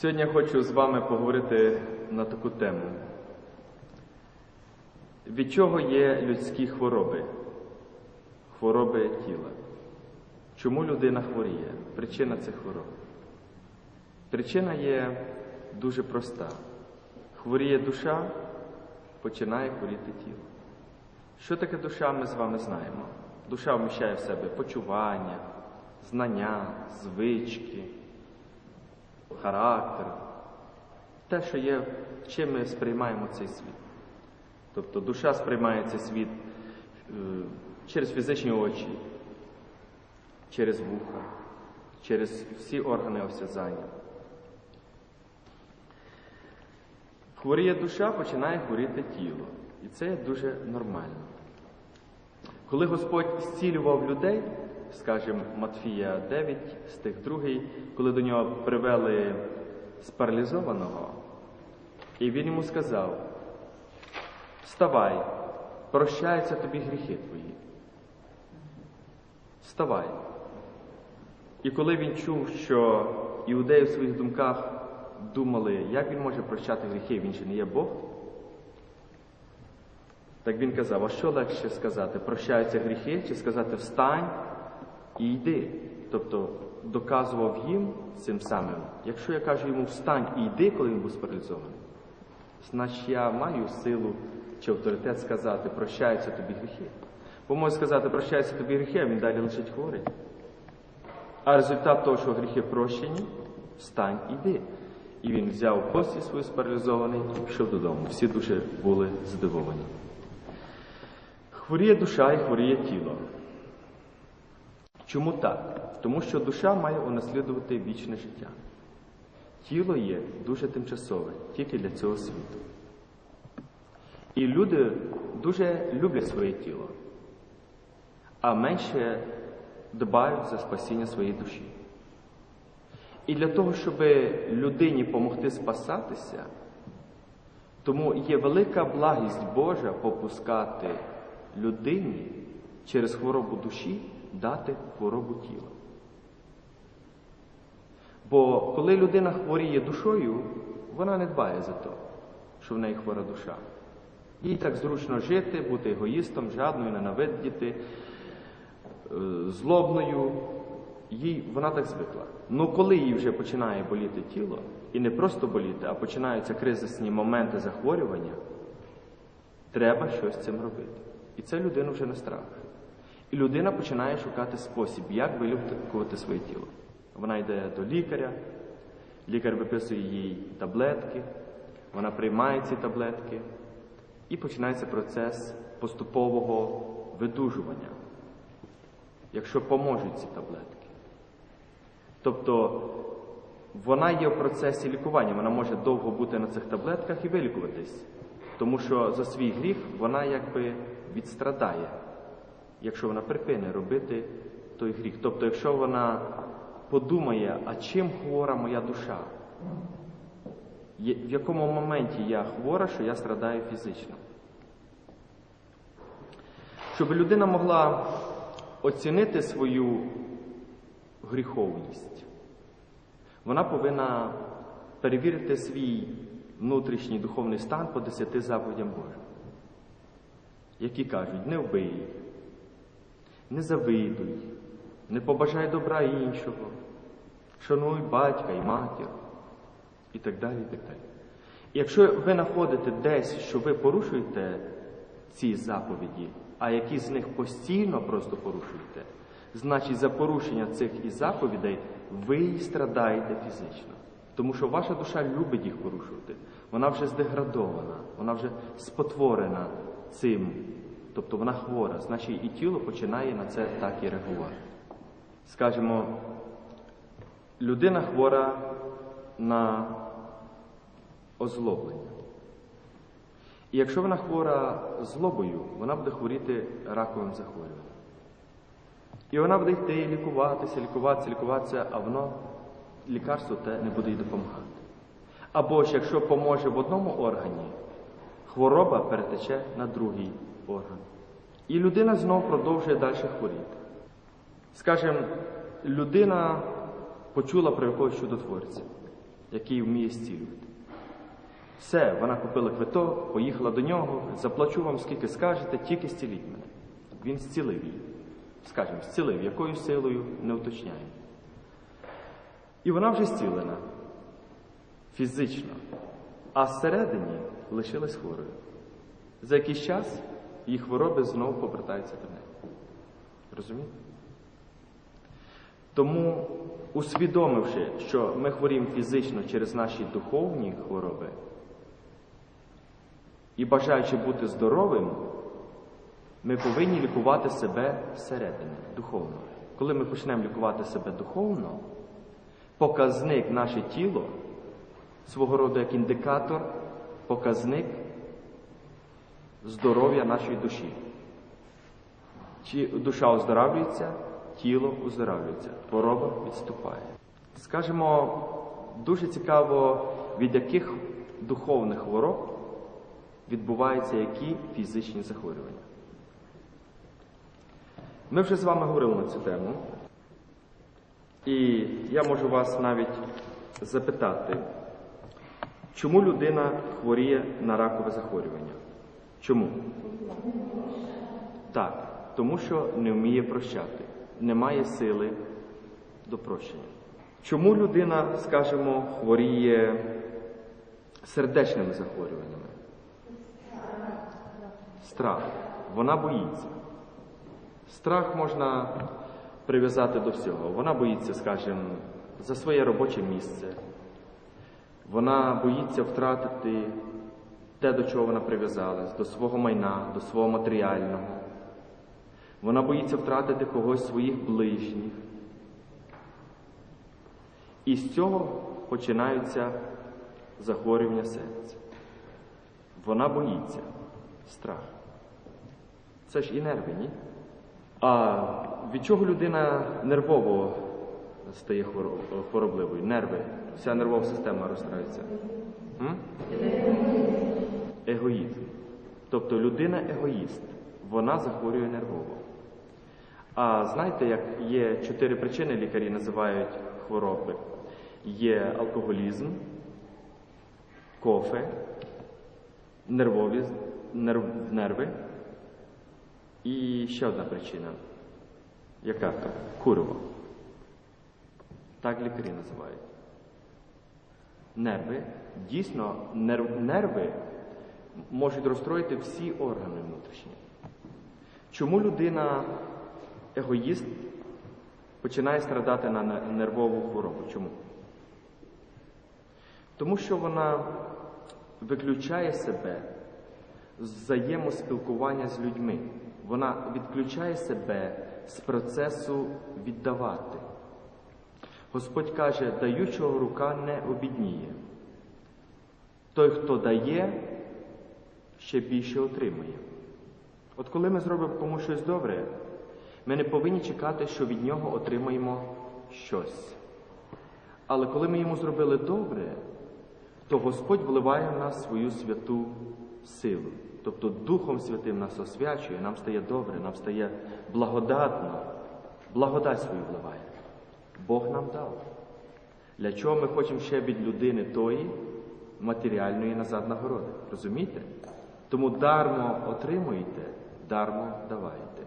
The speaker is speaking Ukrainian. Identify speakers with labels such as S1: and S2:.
S1: Сьогодні я хочу з вами поговорити на таку тему. Від чого є людські хвороби? Хвороби тіла. Чому людина хворіє? Причина цих хвороб. Причина є дуже проста. Хворіє душа, починає хворіти тіло. Що таке душа, ми з вами знаємо. Душа вміщає в себе почування, знання, звички, характер, те, що є, чим ми сприймаємо цей світ. Тобто душа сприймає цей світ е, через фізичні очі, через вуха, через всі органи осязання. Хворіє душа, починає хворіти тіло. І це дуже нормально. Коли Господь зцілював людей, скажімо, Матфія 9, стих 2, коли до нього привели спаралізованого, і він йому сказав: Вставай, прощаються тобі гріхи твої. Вставай. І коли він чув, що іудеї в своїх думках думали, як він може прощати гріхи, він же не є Бог, так він казав, а що легше сказати? Прощаються гріхи, чи сказати встань і йди. Тобто доказував їм цим самим, якщо я кажу йому встань і йди, коли він був спаралізований, значить я маю силу чи авторитет сказати, прощаються тобі гріхи. Бо може сказати, прощаються тобі гріхи, а він далі лишить хворий. А результат того, що гріхи прощені, встань і йди. І він взяв пості свою спаралізований і пішов додому. Всі дуже були здивовані. Хворіє душа і хворіє тіло. Чому так? Тому що душа має унаслідувати вічне життя. Тіло є дуже тимчасове, тільки для цього світу. І люди дуже люблять своє тіло, а менше дбають за спасіння своєї душі. І для того, щоб людині допомогти спасатися, тому є велика благість Божа попускати людині через хворобу душі дати хворобу тіла. Бо коли людина хворіє душою, вона не дбає за те, що в неї хвора душа. Їй так зручно жити, бути егоїстом, жадною, ненавидіти, злобною. Їй вона так звикла. Ну коли їй вже починає боліти тіло, і не просто боліти, а починаються кризисні моменти захворювання, треба щось з цим робити. І це людину вже не страх. І людина починає шукати спосіб, як вилікувати своє тіло. Вона йде до лікаря, лікар виписує їй таблетки, вона приймає ці таблетки, і починається процес поступового видужування, якщо поможуть ці таблетки. Тобто вона є в процесі лікування, вона може довго бути на цих таблетках і вилікуватись, тому що за свій гріх вона якби відстрадає, якщо вона припине робити той гріх. Тобто, якщо вона подумає, а чим хвора моя душа? В якому моменті я хвора, що я страдаю фізично? Щоб людина могла оцінити свою гріховність, вона повинна перевірити свій внутрішній духовний стан по десяти заповідям Божим які кажуть, не вбий, не завидуй, не побажай добра іншого, шануй батька і матір, і так далі. І так далі. І якщо ви знаходите десь, що ви порушуєте ці заповіді, а які з них постійно просто порушуєте, значить за порушення цих і заповідей ви страдаєте фізично. Тому що ваша душа любить їх порушувати. Вона вже здеградована, вона вже спотворена цим. Тобто вона хвора, значить і тіло починає на це так і реагувати. Скажімо, людина хвора на озлоблення. І якщо вона хвора злобою, вона буде хворіти раковим захворюванням. І вона буде йти лікуватися, лікуватися, лікуватися, а воно лікарство те не буде їй допомагати. Або ж якщо поможе в одному органі, хвороба перетече на другий орган. І людина знову продовжує далі хворіти. Скажем, людина почула про якогось чудотворця. який вміє зцілювати. Все, вона купила квиток, поїхала до нього, заплачу вам скільки скажете, тільки зціліть мене. Він зцілив її. Скажімо, зцілив, якою силою не уточняємо. І вона вже зцілена фізично, а зсередині лишилась хворою. За якийсь час її хвороби знову повертаються до неї. Розумієте? Тому, усвідомивши, що ми хворіємо фізично через наші духовні хвороби, і бажаючи бути здоровим, ми повинні лікувати себе всередині, духовно. Коли ми почнемо лікувати себе духовно, показник наше тіло, свого роду як індикатор, показник здоров'я нашої душі. Чи душа оздоравлюється, тіло оздоравлюється, хвороба відступає. Скажемо, дуже цікаво, від яких духовних хвороб відбуваються які фізичні захворювання. Ми вже з вами говорили на цю тему, і я можу вас навіть запитати, чому людина хворіє на ракове захворювання? Чому? Так, тому що не вміє прощати, не має сили до прощення. Чому людина, скажімо, хворіє сердечними захворюваннями? Страх. Вона боїться. Страх можна прив'язати до всього. Вона боїться, скажімо, за своє робоче місце. Вона боїться втратити те, до чого вона прив'язалась, до свого майна, до свого матеріального. Вона боїться втратити когось своїх ближніх. І з цього починаються захворювання серця. Вона боїться страх. Це ж і нерви, ні? А від чого людина нервово стає хворобливою? Нерви, вся нервова система розстрається. М? Егоїзм. Тобто людина егоїст, вона захворює нервово. А знаєте, як є чотири причини, лікарі називають хвороби: є алкоголізм, кофе, нервові, нерв, нерви і ще одна причина. Яка то? Курево. Так лікарі називають. Нерви. Дійсно, нерв, нерви можуть розстроїти всі органи внутрішні. Чому людина, егоїст, починає страдати на нервову хворобу? Чому? Тому що вона виключає себе з взаємоспілкування з людьми. Вона відключає себе з процесу віддавати. Господь каже, даючого рука не обідніє. Той, хто дає, ще більше отримує. От коли ми зробимо комусь щось добре, ми не повинні чекати, що від нього отримаємо щось. Але коли ми йому зробили добре, то Господь вливає в нас свою святу силу. Тобто Духом Святим нас освячує, нам стає добре, нам стає благодатно, благодать свою вливає. Бог нам дав. Для чого ми хочемо ще від людини тої матеріальної назад нагороди? Розумієте? Тому дармо отримуйте, дармо давайте.